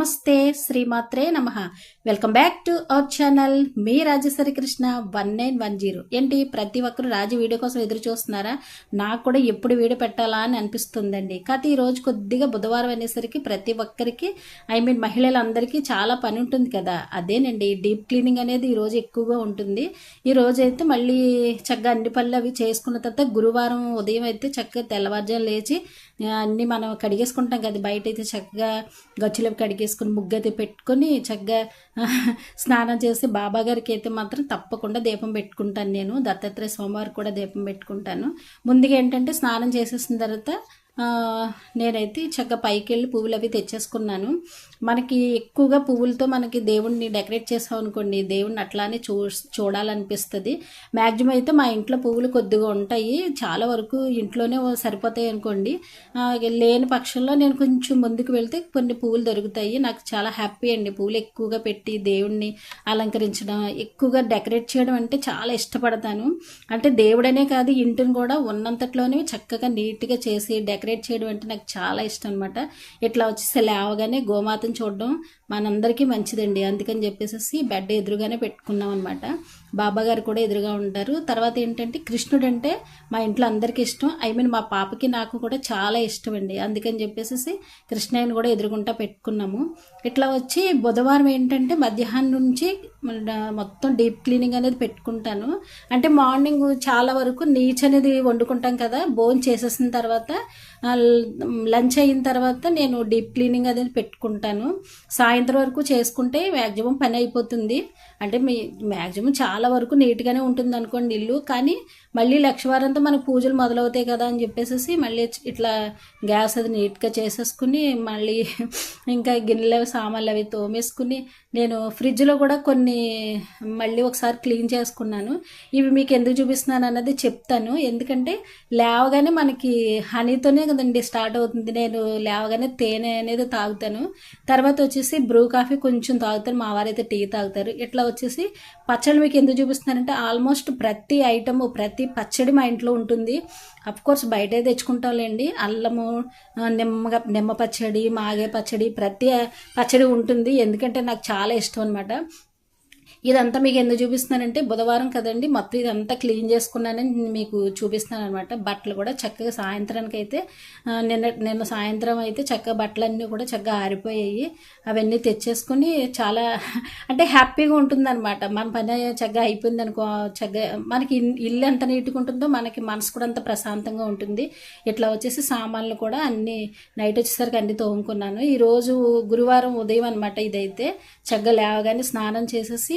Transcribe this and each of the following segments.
నమస్తే శ్రీమాత్రే నమ. Welcome back to our channel me Rajeshwari Krishna one nine one zero. ఏంటి ప్రతి ఒక్కరు రాజు వీడియో కోసం ఎదురు చూస్తున్నారా? నాకు కూడా ఎప్పుడు వీడియో పెట్టాలా అని అనిపిస్తుందండి. కాకపోతే ఈ రోజు కొద్దిగా బుధవారం అనేసరికి ప్రతి ఒక్కరికి ఐ మీన్ మహిళలందరికీ చాలా పని ఉంటుంది కదా. అదేనండి డీప్ క్లీనింగ్ అనేది ఈ రోజు ఎక్కువగా ఉంటుంది. ఈ రోజు అయితే మళ్ళీ చక్కగా అన్ని పనులు అవి చేసుకున్న తర్వాత గురువారం ఉదయం అయితే చక్కగా తెల్లవారుజాము లేచి అన్నీ అన్ని మనం కడిగేసుకుంటాం కదా. బయట అయితే చక్కగా గచ్చులు చేసుకుని ముగ్గది పెట్టుకొని చక్కగా స్నానం చేసి బాబా గారికి అయితే మాత్రం తప్పకుండా దీపం పెట్టుకుంటాను నేను. దత్తాత్రేయ స్వామివారికి కూడా దీపం పెట్టుకుంటాను. ముందుగా ఏంటంటే స్నానం చేసేసిన తర్వాత నేనైతే చక్కగా పైకి వెళ్ళి పువ్వులు అవి తెచ్చేసుకున్నాను. మనకి ఎక్కువగా పువ్వులతో మనకి దేవుణ్ణి డెకరేట్ చేసాం అనుకోండి దేవుణ్ణి అట్లానే చూ చూడాలనిపిస్తుంది. మ్యాక్సిమం అయితే మా ఇంట్లో పువ్వులు కొద్దిగా ఉంటాయి. చాలా వరకు ఇంట్లోనే సరిపోతాయి అనుకోండి. లేని పక్షంలో నేను కొంచెం ముందుకు వెళ్తే కొన్ని పువ్వులు దొరుకుతాయి. నాకు చాలా హ్యాపీ అండి. పువ్వులు ఎక్కువగా పెట్టి దేవుణ్ణి అలంకరించడం ఎక్కువగా డెకరేట్ చేయడం అంటే చాలా ఇష్టపడతాను. అంటే దేవుడనే కాదు ఇంటిని కూడా ఉన్నంతట్లోనే చక్కగా నీట్గా చేసి డెకరేట్ చేయడం అంటే నాకు చాలా ఇష్టం అనమాట ఇట్లా వచ్చేసి లేవగానే గోమాతను చూడడం మనందరికీ మంచిదండి. అందుకని చెప్పేసి బెడ్ ఎదురుగానే పెట్టుకున్నాం అనమాట బాబా గారు కూడా ఎదురుగా ఉంటారు. తర్వాత ఏంటంటే కృష్ణుడు అంటే మా ఇంట్లో అందరికీ ఇష్టం. ఐ మీన్ మా పాపకి నాకు కూడా చాలా ఇష్టం అండి అందుకని చెప్పేసి కృష్ణయ్యని కూడా ఎదురుగుంటా పెట్టుకున్నాము. ఇట్లా వచ్చి బుధవారం ఏంటంటే మధ్యాహ్నం నుంచి మొత్తం డీప్ క్లీనింగ్ అనేది పెట్టుకుంటాను. అంటే మార్నింగ్ చాలా వరకు నీచ్ అనేది వండుకుంటాం కదా బోన్ చేసేసిన తర్వాత లంచ్ అయిన తర్వాత నేను డీప్ క్లీనింగ్ అనేది పెట్టుకుంటాను. సాయంత్రం వరకు చేసుకుంటే మ్యాక్సిమం పని అయిపోతుంది. అంటే మీ మ్యాక్సిమం చాలా చాలా వరకు నీట్గానే ఉంటుంది అనుకోండి ఇల్లు. కానీ మళ్ళీ లక్షవారంతో మనకు పూజలు మొదలవుతాయి కదా అని చెప్పేసి మళ్ళీ ఇట్లా గ్యాస్ అది నీట్గా చేసేసుకుని మళ్ళీ ఇంకా గిన్నెలు అవి సామాన్లు అవి తోమేసుకుని నేను ఫ్రిడ్జ్లో కూడా కొన్ని మళ్ళీ ఒకసారి క్లీన్ చేసుకున్నాను. ఇవి మీకు ఎందుకు చూపిస్తున్నాను అన్నది చెప్తాను. ఎందుకంటే లేవగానే మనకి హనీతోనే కదండి స్టార్ట్ అవుతుంది. నేను లేవగానే తేనె అనేది తాగుతాను. తర్వాత వచ్చేసి బ్రూ కాఫీ కొంచెం తాగుతాను మా వారైతే టీ తాగుతారు. ఇట్లా వచ్చేసి పచ్చడి మీకు ఎందుకు చూపిస్తున్నానంటే ఆల్మోస్ట్ ప్రతి ఐటమ్ ప్రతి పచ్చడి మా ఇంట్లో ఉంటుంది. కోర్స్ బయటే తెచ్చుకుంటాంలేండి. అల్లము నిమ్మగా నిమ్మ పచ్చడి మాగే పచ్చడి ప్రతి పచ్చడి ఉంటుంది. ఎందుకంటే నాకు చాలా ఇష్టం అనమాట ఇదంతా మీకు ఎందుకు చూపిస్తున్నానంటే బుధవారం కదండి మొత్తం ఇదంతా క్లీన్ చేసుకున్నానని మీకు చూపిస్తున్నాను అనమాట బట్టలు కూడా చక్కగా సాయంత్రానికి అయితే నిన్న నిన్న సాయంత్రం అయితే చక్కగా బట్టలన్నీ కూడా చక్కగా ఆరిపోయాయి. అవన్నీ తెచ్చేసుకుని చాలా అంటే హ్యాపీగా ఉంటుందన్నమాట. మన పని చక్కగా అయిపోయింది అనుకో చక్కగా మనకి ఇల్లు ఎంత నీట్గా ఉంటుందో మనకి మనసు కూడా అంత ప్రశాంతంగా ఉంటుంది. ఇట్లా వచ్చేసి సామాన్లు కూడా అన్ని నైట్ వచ్చేసరికి అన్ని తోముకున్నాను. ఈరోజు గురువారం ఉదయం అనమాట ఇదైతే. చక్కగా లేవగానే స్నానం చేసేసి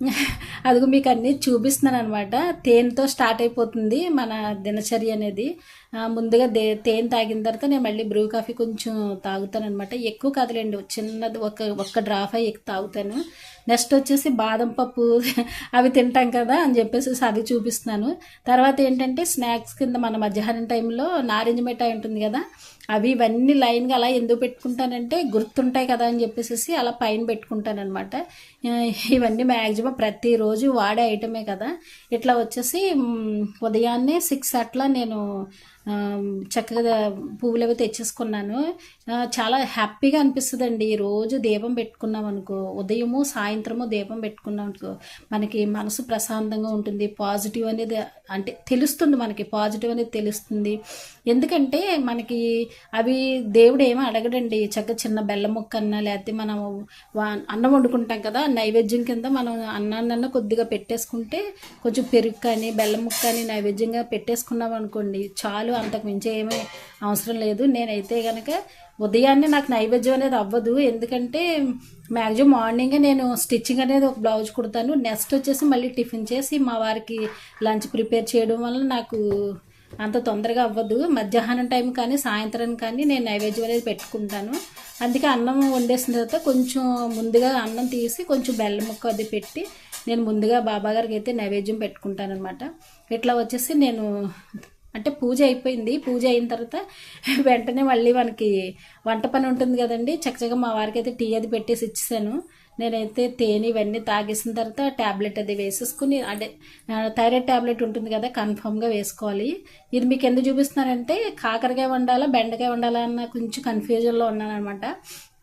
అదిగో మీకు అన్నీ చూపిస్తున్నాను అనమాట తేనెతో స్టార్ట్ అయిపోతుంది మన దినచర్య అనేది. ముందుగా దే తేనె తాగిన తర్వాత నేను మళ్ళీ బ్రూ కాఫీ కొంచెం తాగుతానమాట ఎక్కువ కాదులేండి చిన్నది ఒక ఒక్క డ్రాప్ అయ్యి తాగుతాను. నెక్స్ట్ వచ్చేసి బాదం పప్పు అవి తింటాం కదా అని చెప్పేసి అది చూపిస్తున్నాను. తర్వాత ఏంటంటే స్నాక్స్ కింద మన మధ్యాహ్నం టైంలో నారింజ మిఠాయి ఉంటుంది కదా అవి ఇవన్నీ లైన్గా అలా ఎందుకు పెట్టుకుంటానంటే గుర్తుంటాయి కదా అని చెప్పేసి అలా పైన పెట్టుకుంటాను అనమాట ఇవన్నీ మ్యాక్సిమం ప్రతిరోజు వాడే ఐటమే కదా. ఇట్లా వచ్చేసి ఉదయాన్నే సిక్స్ అట్లా నేను చక్కగా పువ్వులు అవి తెచ్చేసుకున్నాను చాలా హ్యాపీగా అనిపిస్తుందండి. రోజు దీపం పెట్టుకున్నాం అనుకో ఉదయము సాయంత్రము దీపం పెట్టుకున్నాం అనుకో మనకి మనసు ప్రశాంతంగా ఉంటుంది. పాజిటివ్ అనేది అంటే తెలుస్తుంది మనకి పాజిటివ్ అనేది తెలుస్తుంది. ఎందుకంటే మనకి అవి దేవుడు ఏమీ అడగడండి. చక్కగా చిన్న బెల్లం ముక్క అన్న లేకపోతే మనం వా- అన్నం వండుకుంటాం కదా నైవేద్యం కింద మనం అన్నాన్నన్న కొద్దిగా పెట్టేసుకుంటే కొంచెం పెరుగు కానీ బెల్లం ముక్క కానీ నైవేద్యంగా పెట్టేసుకున్నాం అనుకోండి చాలు అంతకు మించి ఏమీ అవసరం లేదు. నేనైతే కనుక ఉదయాన్నే నాకు నైవేద్యం అనేది అవ్వదు. ఎందుకంటే మ్యాక్సిమం మార్నింగే నేను స్టిచ్చింగ్ అనేది ఒక బ్లౌజ్ కుడతాను. నెక్స్ట్ వచ్చేసి మళ్ళీ టిఫిన్ చేసి మా వారికి లంచ్ ప్రిపేర్ చేయడం వల్ల నాకు అంత తొందరగా అవ్వదు. మధ్యాహ్నం టైం కానీ సాయంత్రం కానీ నేను నైవేద్యం అనేది పెట్టుకుంటాను. అందుకే అన్నం వండేసిన తర్వాత కొంచెం ముందుగా అన్నం తీసి కొంచెం బెల్లం ముక్క అది పెట్టి నేను ముందుగా బాబా గారికి అయితే నైవేద్యం పెట్టుకుంటాను అనమాట ఇట్లా వచ్చేసి నేను అంటే పూజ అయిపోయింది. పూజ అయిన తర్వాత వెంటనే మళ్ళీ మనకి వంట పని ఉంటుంది కదండి. చక్కగా మా వారికి అయితే టీ అది పెట్టేసి ఇచ్చేసాను. నేనైతే తేనె ఇవన్నీ తాగేసిన తర్వాత ట్యాబ్లెట్ అది వేసేసుకుని అంటే థైరాయిడ్ ట్యాబ్లెట్ ఉంటుంది కదా కన్ఫామ్గా వేసుకోవాలి. ఇది మీకు ఎందుకు చూపిస్తున్నానంటే కాకరకాయ వండాలా బెండకాయ వండాలా అన్న కొంచెం కన్ఫ్యూజన్లో ఉన్నానమాట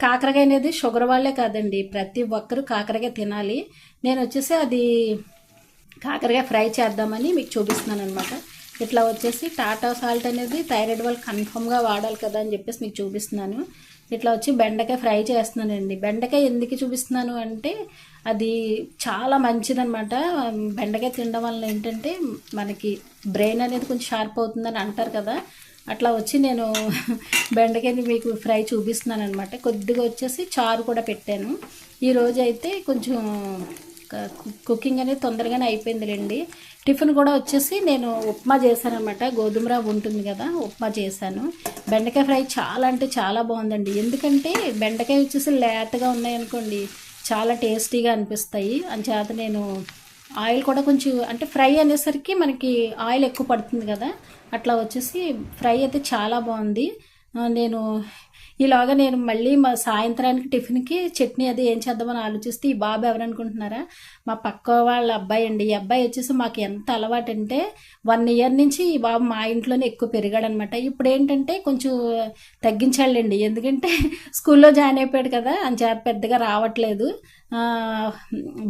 కాకరకాయ అనేది షుగర్ వాళ్ళే కాదండి. ప్రతి ఒక్కరూ కాకరకాయ తినాలి. నేను వచ్చేసి అది కాకరకాయ ఫ్రై చేద్దామని మీకు చూపిస్తున్నాను అనమాట ఇట్లా వచ్చేసి టాటా సాల్ట్ అనేది థైరాయిడ్ వాళ్ళు కన్ఫర్మ్గా వాడాలి కదా అని చెప్పేసి మీకు చూపిస్తున్నాను. ఇట్లా వచ్చి బెండకాయ ఫ్రై చేస్తున్నానండి. బెండకాయ ఎందుకు చూపిస్తున్నాను అంటే అది చాలా మంచిదనమాట బెండకాయ తినడం వల్ల ఏంటంటే మనకి బ్రెయిన్ అనేది కొంచెం షార్ప్ అవుతుందని అంటారు కదా. అట్లా వచ్చి నేను బెండకాయని మీకు ఫ్రై చూపిస్తున్నాను అనమాట కొద్దిగా వచ్చేసి చారు కూడా పెట్టాను. ఈరోజు అయితే కొంచెం కుకింగ్ అనేది తొందరగానే అయిపోయిందిలేండి. టిఫిన్ కూడా వచ్చేసి నేను ఉప్మా చేశానమాట గోధుమ రవ్వ ఉంటుంది కదా ఉప్మా చేశాను. బెండకాయ ఫ్రై చాలా అంటే చాలా బాగుందండి. ఎందుకంటే బెండకాయ వచ్చేసి లేతగా ఉన్నాయనుకోండి చాలా టేస్టీగా అనిపిస్తాయి. అంచేత నేను ఆయిల్ కూడా కొంచెం అంటే ఫ్రై అనేసరికి మనకి ఆయిల్ ఎక్కువ పడుతుంది కదా అట్లా వచ్చేసి ఫ్రై అయితే చాలా బాగుంది. నేను ఈలోగా నేను మళ్ళీ మా సాయంత్రానికి టిఫిన్కి చట్నీ అది ఏం చేద్దామని ఆలోచిస్తే ఈ బాబు ఎవరనుకుంటున్నారా మా పక్క వాళ్ళ అబ్బాయి అండి. ఈ అబ్బాయి వచ్చేసి మాకు ఎంత అలవాటు అంటే వన్ ఇయర్ నుంచి ఈ బాబు మా ఇంట్లోనే ఎక్కువ పెరిగాడనమాట. ఇప్పుడు ఏంటంటే కొంచెం తగ్గించాలండి ఎందుకంటే స్కూల్లో జాయిన్ అయిపోయాడు కదా అని చేత పెద్దగా రావట్లేదు.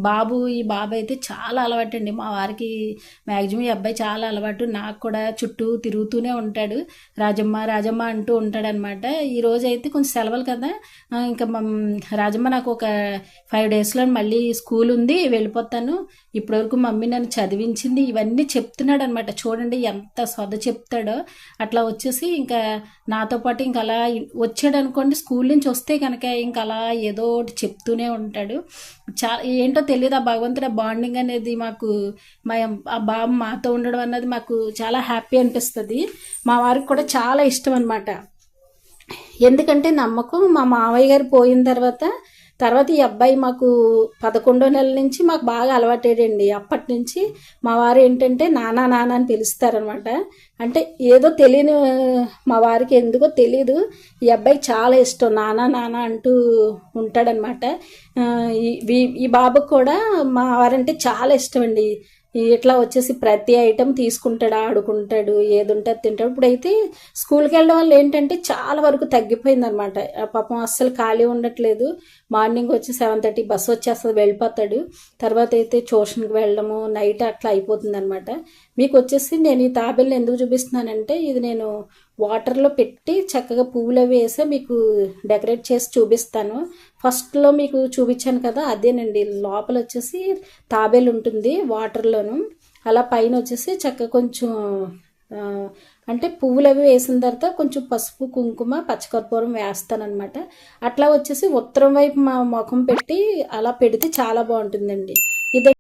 బాబు ఈ బాబు అయితే చాలా అలవాటు అండి మా వారికి మ్యాక్సిమం ఈ అబ్బాయి చాలా అలవాటు. నాకు కూడా చుట్టూ తిరుగుతూనే ఉంటాడు. రాజమ్మ రాజమ్మ అంటూ ఉంటాడనమాట ఈ రోజు అయితే కొంచెం సెలవులు కదా. ఇంకా రాజమ్మ నాకు ఒక ఫైవ్ డేస్లో మళ్ళీ స్కూల్ ఉంది వెళ్ళిపోతాను. ఇప్పటివరకు మమ్మీ నన్ను చదివించింది. ఇవన్నీ చెప్తున్నాడు అనమాట చూడండి ఎంత శ్రద్ధ చెప్తాడో. అట్లా వచ్చేసి ఇంకా నాతో పాటు ఇంకా అలా వచ్చాడు అనుకోండి స్కూల్ నుంచి వస్తే కనుక ఇంకా అలా ఏదో ఒకటి చెప్తూనే ఉంటాడు. చాలా ఏంటో తెలియదు. ఆ భగవంతుడి బాండింగ్ అనేది మాకు మా ఆ బాబు మాతో ఉండడం అన్నది మాకు చాలా హ్యాపీ అనిపిస్తుంది. మా వారికి కూడా చాలా ఇష్టం అనమాట ఎందుకంటే నమ్మకం మా మావయ్య గారు పోయిన తర్వాత తర్వాత ఈ అబ్బాయి మాకు పదకొండో నెలల నుంచి మాకు బాగా అలవాటేడండి అప్పటి నుంచి మా వారు ఏంటంటే నానా నాన్న అని పిలుస్తారనమాట. అంటే ఏదో తెలియని మా వారికి ఎందుకో తెలియదు ఈ అబ్బాయి చాలా ఇష్టం నానా నాన్న అంటూ ఉంటాడనమాట. ఈ- ఈ- బాబుకు కూడా మా వారంటే చాలా ఇష్టం అండి ఇట్లా వచ్చేసి ప్రతి ఐటెం తీసుకుంటాడు ఆడుకుంటాడు ఏది ఉంటే అది తింటాడు. ఇప్పుడైతే స్కూల్కి వెళ్ళడం వల్ల ఏంటంటే చాలా వరకు తగ్గిపోయింది అనమాట పాపం అస్సలు ఖాళీ ఉండట్లేదు. మార్నింగ్ వచ్చి సెవెన్ థర్టీ బస్సు వచ్చేస్తుంది వెళ్ళిపోతాడు. తర్వాత అయితే ట్యూషన్కి వెళ్ళడము నైట్ అట్లా అయిపోతుంది అనమాట మీకు వచ్చేసి నేను ఈ తాబేళ్ళు ఎందుకు చూపిస్తున్నానంటే ఇది నేను వాటర్లో పెట్టి చక్కగా పువ్వులు అవి వేసి మీకు డెకరేట్ చేసి చూపిస్తాను. ఫస్ట్లో మీకు చూపించాను కదా అదేనండి. లోపల వచ్చేసి తాబేలు ఉంటుంది వాటర్లోను. అలా పైన వచ్చేసి చక్కగా కొంచెం అంటే పువ్వులు అవి వేసిన తర్వాత కొంచెం పసుపు కుంకుమ పచ్చకర్పూరం వేస్తానన్నమాట. అట్లా వచ్చేసి ఉత్తరం వైపు మా ముఖం పెట్టి అలా పెడితే చాలా బాగుంటుందండి. ఇదే